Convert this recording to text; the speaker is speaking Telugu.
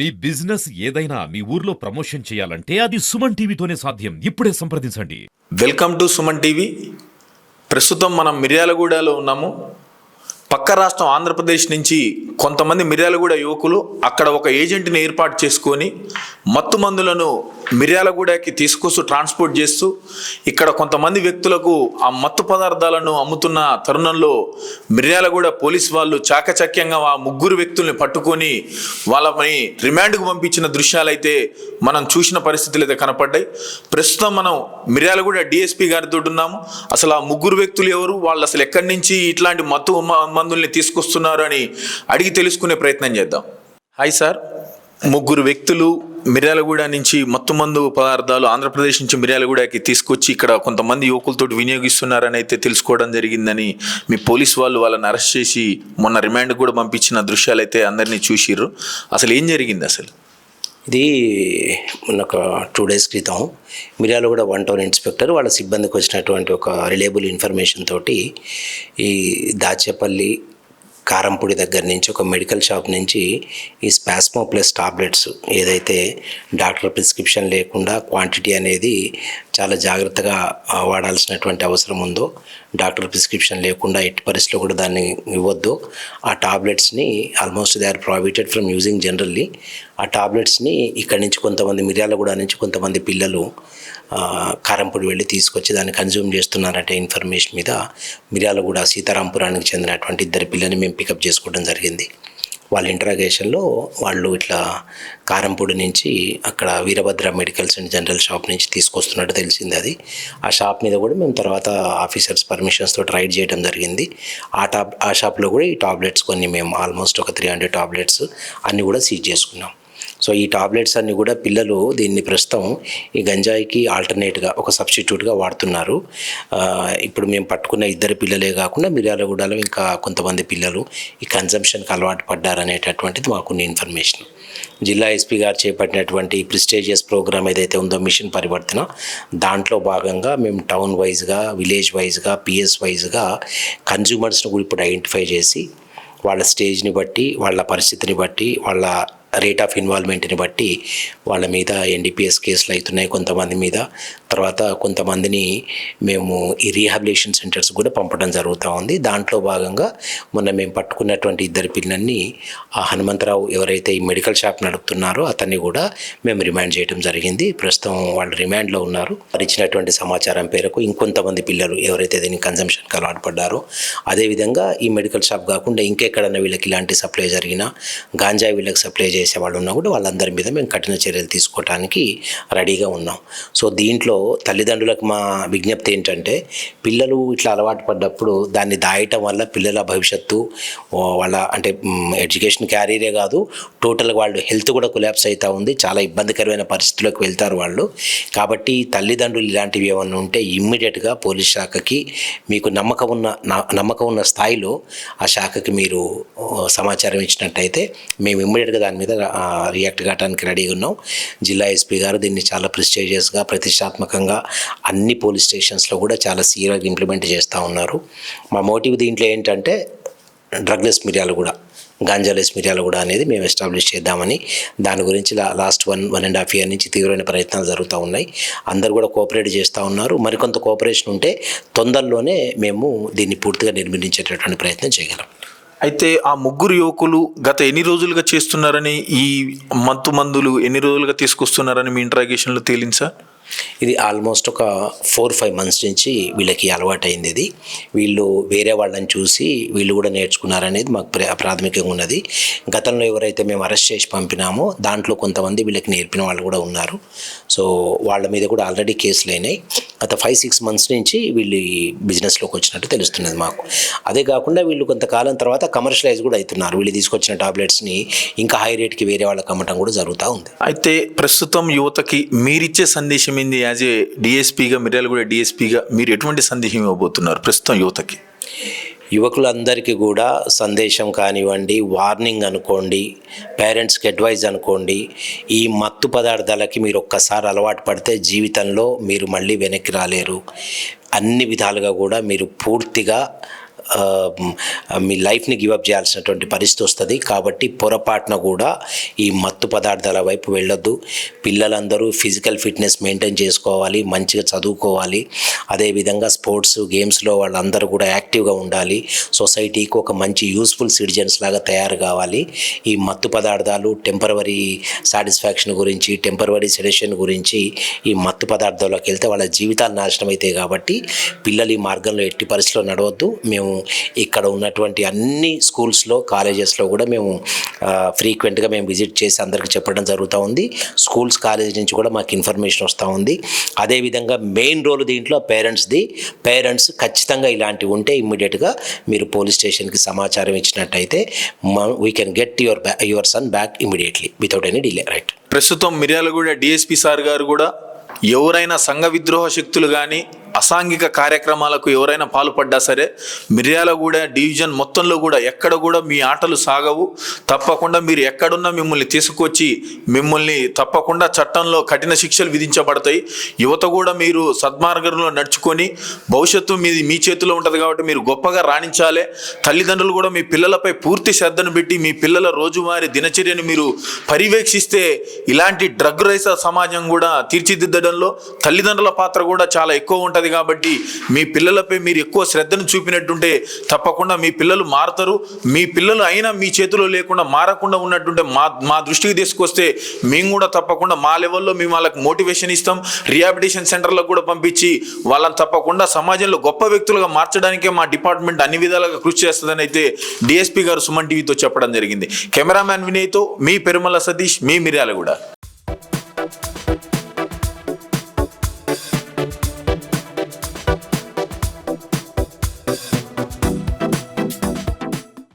మీ బిజినెస్ ఏదైనా మీ ఊర్లో ప్రమోషన్ చేయాలంటే అది సుమన్ టీవీతోనే సాధ్యం. ఇప్పుడే సంప్రదించండి. Welcome to Suman TV. ప్రస్తుతం మనం మిర్యాలగూడలో ఉన్నాము. పక్క రాష్ట్రం ఆంధ్రప్రదేశ్ నుంచి కొంతమంది మిర్యాలగూడ యువకులు అక్కడ ఒక ఏజెంట్ని ఏర్పాటు చేసుకొని మత్తు మందులను మిర్యాలగూడకి తీసుకొస్తూ ట్రాన్స్పోర్ట్ చేస్తూ ఇక్కడ కొంతమంది వ్యక్తులకు ఆ మత్తు పదార్థాలను అమ్ముతున్న తరుణంలో మిర్యాలగూడ పోలీస్ వాళ్ళు చాకచక్యంగా ఆ ముగ్గురు వ్యక్తుల్ని పట్టుకొని వాళ్ళని రిమాండ్కు పంపించిన దృశ్యాలైతే మనం చూసిన పరిస్థితులు అయితే కనపడ్డాయి. ప్రస్తుతం మనం మిర్యాలగూడ డిఎస్పీ గారితో ఉన్నాము. అసలు ఆ ముగ్గురు వ్యక్తులు ఎవరు? వాళ్ళు అసలు ఎక్కడి నుంచి ఇట్లాంటి మత్తు సంబంధుల్ని మందుల్ని తీసుకొస్తున్నారు అని అడిగి తెలుసుకునే ప్రయత్నం చేద్దాం. Hi sir. ముగ్గురు వ్యక్తులు మిర్యాలగూడ నుంచి మత్తు మందు పదార్థాలు ఆంధ్రప్రదేశ్ నుంచి మిర్యాలగూడకి తీసుకొచ్చి ఇక్కడ కొంతమంది యువకులతో వినియోగిస్తున్నారని అయితే తెలుసుకోవడం జరిగిందని మీ పోలీస్ వాళ్ళు వాళ్ళని అరెస్ట్ చేసి మొన్న రిమాండ్ కూడా పంపించిన దృశ్యాలు అయితే అందరినీ చూసిర్రు. అసలు ఏం జరిగింది అసలు? ఇది మొన్న ఒక టూ డేస్ క్రితం మిర్యాలో కూడా వన్ టౌన్ ఇన్స్పెక్టర్ వాళ్ళ సిబ్బందికి వచ్చినటువంటి ఒక రిలేబుల్ ఇన్ఫర్మేషన్ తోటి ఈ దాచేపల్లి కారంపూడి దగ్గర నుంచి ఒక మెడికల్ షాప్ నుంచి ఈ స్పాస్మో ప్లస్ టాబ్లెట్స్ ఏదైతే డాక్టర్ ప్రిస్క్రిప్షన్ లేకుండా క్వాంటిటీ అనేది చాలా జాగ్రత్తగా వాడాల్సినటువంటి అవసరం ఉందో డాక్టర్ ప్రిస్క్రిప్షన్ లేకుండా ఎట్టి పరిస్థితిలో కూడా దాన్ని ఇవ్వద్దు. ఆ టాబ్లెట్స్ని almost they are provided from using generally ఆ టాబ్లెట్స్ని ఇక్కడి నుంచి కొంతమంది మిర్యాలగూడ నుంచి కొంతమంది పిల్లలు కారంపూడి వెళ్ళి తీసుకొచ్చి దాన్ని కన్జ్యూమ్ చేస్తున్నారంటే ఇన్ఫర్మేషన్ మీద. మిర్యాలగూడ సీతారాంపురానికి చెందినటువంటి ఇద్దరు పిల్లల్ని మేము పికప్ చేసుకోవడం జరిగింది. వాళ్ళ ఇంటరాగేషన్లో వాళ్ళు ఇట్లా కారంపూడి నుంచి అక్కడ Veerabhadra medicals and general shop నుంచి తీసుకొస్తున్నట్టు తెలిసింది అది. ఆ షాప్ మీద కూడా మేము తర్వాత ఆఫీసర్స్ పర్మిషన్స్ తోటి రైడ్ చేయడం జరిగింది. ఆ టాప్ ఆ షాప్లో కూడా ఈ టాబ్లెట్స్ కొన్ని మేము ఆల్మోస్ట్ ఒక త్రీ హండ్రెడ్ టాబ్లెట్స్ అన్నీ కూడా సీజ్ చేసుకున్నాం. సో ఈ టాబ్లెట్స్ అన్నీ కూడా పిల్లలు దీన్ని ప్రస్తుతం ఈ గంజాయికి ఆల్టర్నేట్గా ఒక సబ్స్టిట్యూట్గా వాడుతున్నారు. ఇప్పుడు మేము పట్టుకున్న ఇద్దరు పిల్లలే కాకుండా మిర్యాలగూడలో ఇంకా కొంతమంది పిల్లలు ఈ కన్జంప్షన్కి అలవాటు పడ్డారనేటటువంటిది మాకున్న ఇన్ఫర్మేషన్. జిల్లా ఎస్పీ గారు చేపట్టినటువంటి ప్రిస్టేజియస్ ప్రోగ్రామ్ ఏదైతే ఉందో మిషన్ పరివర్తన దాంట్లో భాగంగా మేము టౌన్ వైజ్గా విలేజ్ వైజ్గా పిఎస్ వైజ్గా కన్జ్యూమర్స్ని కూడా ఇప్పుడు ఐడెంటిఫై చేసి వాళ్ళ స్టేజ్ని బట్టి వాళ్ళ పరిస్థితిని బట్టి వాళ్ళ రేట్ ఆఫ్ ఇన్వాల్వ్మెంట్ని బట్టి వాళ్ళ మీద ఎన్డీపీఎస్ కేసులు అవుతున్నాయి కొంతమంది మీద. తర్వాత కొంతమందిని మేము ఈ రీహాబిలేషన్ సెంటర్స్ కూడా పంపడం జరుగుతూ ఉంది. దాంట్లో భాగంగా మొన్న మేము పట్టుకున్నటువంటి ఇద్దరు పిల్లల్ని ఆ హనుమంతరావు ఎవరైతే ఈ మెడికల్ షాప్ నడుపుతున్నారో అతన్ని కూడా మేము రిమాండ్ చేయడం జరిగింది. ప్రస్తుతం వాళ్ళు రిమాండ్లో ఉన్నారు. వారు ఇచ్చినటువంటి సమాచారం పేరుకు ఇంకొంతమంది పిల్లలు ఎవరైతే దీన్ని కన్జంప్షన్కి అలవాటు పడ్డారో అదేవిధంగా ఈ మెడికల్ షాప్ కాకుండా ఇంకెక్కడన్నా వీళ్ళకి ఇలాంటి సప్లై జరిగినా గాంజాయి వీళ్ళకి సప్లై చేసే వాళ్ళు ఉన్నా కూడా వాళ్ళందరి మీద మేము కఠిన చర్యలు తీసుకోవడానికి రెడీగా ఉన్నాం. సో దీంట్లో తల్లిదండ్రులకు మా విజ్ఞప్తి ఏంటంటే పిల్లలు ఇట్లా అలవాటు పడ్డప్పుడు దాన్ని దాయటం వల్ల పిల్లల భవిష్యత్తు వాళ్ళ అంటే ఎడ్యుకేషన్ క్యారీరే కాదు టోటల్గా వాళ్ళు హెల్త్ కూడా కొలాప్స్ అవుతూ ఉంది. చాలా ఇబ్బందికరమైన పరిస్థితుల్లోకి వెళ్తారు వాళ్ళు. కాబట్టి తల్లిదండ్రులు ఇలాంటివి ఏమైనా ఉంటే ఇమ్మీడియట్గా పోలీస్ శాఖకి మీకు నమ్మకం ఉన్న నమ్మకం ఉన్న స్థాయిలో ఆ శాఖకి మీరు సమాచారం ఇచ్చినట్టయితే మేము ఇమ్మీడియట్గా దాని మీద మీద రియాక్ట్ కావడానికి రెడీగా ఉన్నాం. జిల్లా ఎస్పీ గారు దీన్ని చాలా ప్రిస్టేజియస్గా ప్రతిష్టాత్మకంగా అన్ని పోలీస్ స్టేషన్స్లో కూడా చాలా సీరియస్గా ఇంప్లిమెంట్ చేస్తూ ఉన్నారు. మా మోటివ్ దీంట్లో ఏంటంటే డ్రగ్లెస్ మిరియాలు కూడా గాంజాలెస్ మిరియాలు కూడా అనేది మేము ఎస్టాబ్లిష్ చేద్దామని దాని గురించి last one one and half year నుంచి తీవ్రమైన ప్రయత్నాలు జరుగుతూ ఉన్నాయి. అందరూ కూడా కోఆపరేట్ చేస్తూ ఉన్నారు. మరికొంత కోఆపరేషన్ ఉంటే తొందరలోనే మేము దీన్ని పూర్తిగా నిర్మించేటటువంటి ప్రయత్నం చేయగలం. అయితే ఆ ముగ్గురు యువకులు గత ఎన్ని రోజులుగా చేస్తున్నారని ఈ మత్తు మందులు ఎన్ని రోజులుగా తీసుకొస్తున్నారని మీ ఇంటరాగేషన్లో తేలింది సార్? ఇది ఆల్మోస్ట్ ఒక ఫోర్ ఫైవ్ మంత్స్ నుంచి వీళ్ళకి అలవాటైంది ఇది. వీళ్ళు వేరే వాళ్ళని చూసి వీళ్ళు కూడా నేర్చుకున్నారనేది మాకు ప్రాథమికంగా ఉన్నది. గతంలో ఎవరైతే మేము అరెస్ట్ చేసి పంపినామో దాంట్లో కొంతమంది వీళ్ళకి నేర్పిన వాళ్ళు కూడా ఉన్నారు. సో వాళ్ళ మీద కూడా ఆల్రెడీ కేసులు అయినాయి. గత ఫైవ్ సిక్స్ మంత్స్ నుంచి వీళ్ళు ఈ బిజినెస్లోకి వచ్చినట్టు తెలుస్తున్నది మాకు. అదే కాకుండా వీళ్ళు కొంతకాలం తర్వాత కమర్షియలైజ్ కూడా అవుతున్నారు. వీళ్ళు తీసుకొచ్చిన టాబ్లెట్స్ని ఇంకా హై రేట్కి వేరే వాళ్ళకి అమ్మటం కూడా జరుగుతూ ఉంది. అయితే ప్రస్తుతం యువతకి మీరిచ్చే సందేశం ఏంది? యాజ్ ఏ డిఎస్పీగా మిర్యాలగూడ డిఎస్పీగా మీరు ఎటువంటి సందేశం ఇవ్వబోతున్నారు ప్రస్తుతం యువతకి? యువకులందరికీ కూడా సందేశం కానివ్వండి వార్నింగ్ అనుకోండి పేరెంట్స్కి అడ్వైజ్ అనుకోండి ఈ మత్తు పదార్థాలకి మీరు ఒక్కసారి అలవాటు పడితే జీవితంలో మీరు మళ్ళీ వెనక్కి రాలేరు. అన్ని విధాలుగా కూడా మీరు పూర్తిగా మీ లైఫ్ని గివప్ చేయాల్సినటువంటి పరిస్థితి వస్తుంది. కాబట్టి పొరపాటున కూడా ఈ మత్తు పదార్థాల వైపు వెళ్ళొద్దు. పిల్లలందరూ ఫిజికల్ ఫిట్నెస్ మెయింటైన్ చేసుకోవాలి మంచిగా చదువుకోవాలి. అదేవిధంగా స్పోర్ట్స్ గేమ్స్లో వాళ్ళందరూ కూడా యాక్టివ్గా ఉండాలి. సొసైటీకి ఒక మంచి యూస్ఫుల్ సిటిజన్స్ లాగా తయారు కావాలి. ఈ మత్తు పదార్థాలు టెంపరవరీ సాటిస్ఫాక్షన్ గురించి టెంపరవరీ సెడేషన్ గురించి ఈ మత్తు పదార్థాల్లోకి వెళ్తే వాళ్ళ జీవితాలు నాశనం అవుతాయి కాబట్టి పిల్లలు ఈ మార్గంలో ఎట్టి పరిస్థితిలో నడవద్దు. మేము ఇక్కడ ఉన్నటువంటి అన్ని స్కూల్స్లో కాలేజెస్లో కూడా మేము ఫ్రీక్వెంట్గా మేము విజిట్ చేసి అందరికీ చెప్పడం జరుగుతూ ఉంది. స్కూల్స్ కాలేజ్ నుంచి కూడా మాకు ఇన్ఫర్మేషన్ వస్తూ ఉంది. అదేవిధంగా మెయిన్ రోల్ దీంట్లో పేరెంట్స్ది పేరెంట్స్ ఖచ్చితంగా ఇలాంటివి ఉంటే ఇమ్మీడియట్గా మీరు పోలీస్ స్టేషన్కి సమాచారం ఇచ్చినట్టయితే వీ కెన్ గెట్ యువర్ బ్యా your son back immediately without any delay right ప్రస్తుతం మిర్యాలగూడ డిఎస్పీ సార్ గారు కూడా ఎవరైనా సంఘ విద్రోహ శక్తులు కానీ అసాంఘిక కార్యక్రమాలకు ఎవరైనా పాల్పడ్డా సరే మిర్యాలగూడ డివిజన్ మొత్తంలో కూడా ఎక్కడ కూడా మీ ఆటలు సాగవు. తప్పకుండా మీరు ఎక్కడున్నా మిమ్మల్ని తీసుకొచ్చి మిమ్మల్ని తప్పకుండా చట్టంలో కఠిన శిక్షలు విధించబడతాయి. యువత కూడా మీరు సద్మార్గంలో నడుచుకొని భవిష్యత్తు మీది మీ చేతిలో ఉంటుంది కాబట్టి మీరు గొప్పగా రాణించాలి. తల్లిదండ్రులు కూడా మీ పిల్లలపై పూర్తి శ్రద్ధను పెట్టి మీ పిల్లల రోజువారీ దినచర్యను మీరు పర్యవేక్షిస్తే ఇలాంటి డ్రగ్ రైస సమాజం కూడా తీర్చిదిద్దడంలో తల్లిదండ్రుల పాత్ర కూడా చాలా ఎక్కువ ఉంటుంది. కాబట్టి మీ పిల్లలపై మీరు ఎక్కువ శ్రద్ధను చూపినట్టుంటే తప్పకుండా మీ పిల్లలు మారుతారు. మీ పిల్లలు అయినా మీ చేతిలో లేకుండా మారకుండా ఉన్నట్టుంటే మా మా దృష్టికి తీసుకొస్తే మేము కూడా తప్పకుండా మా లెవెల్లో మేము వాళ్ళకి మోటివేషన్ ఇస్తాం. రిహాబిటేషన్ సెంటర్లకు కూడా పంపించి వాళ్ళని తప్పకుండా సమాజంలో గొప్ప వ్యక్తులుగా మార్చడానికే మా డిపార్ట్మెంట్ అన్ని విధాలుగా కృషి చేస్తుందని అయితే డిఎస్పీ గారు సుమన్ టీవీతో చెప్పడం జరిగింది. కెమెరామ్యాన్ వినయ్తో మీ పెరుమల సతీష్ మీ మిర్యాలగూడ.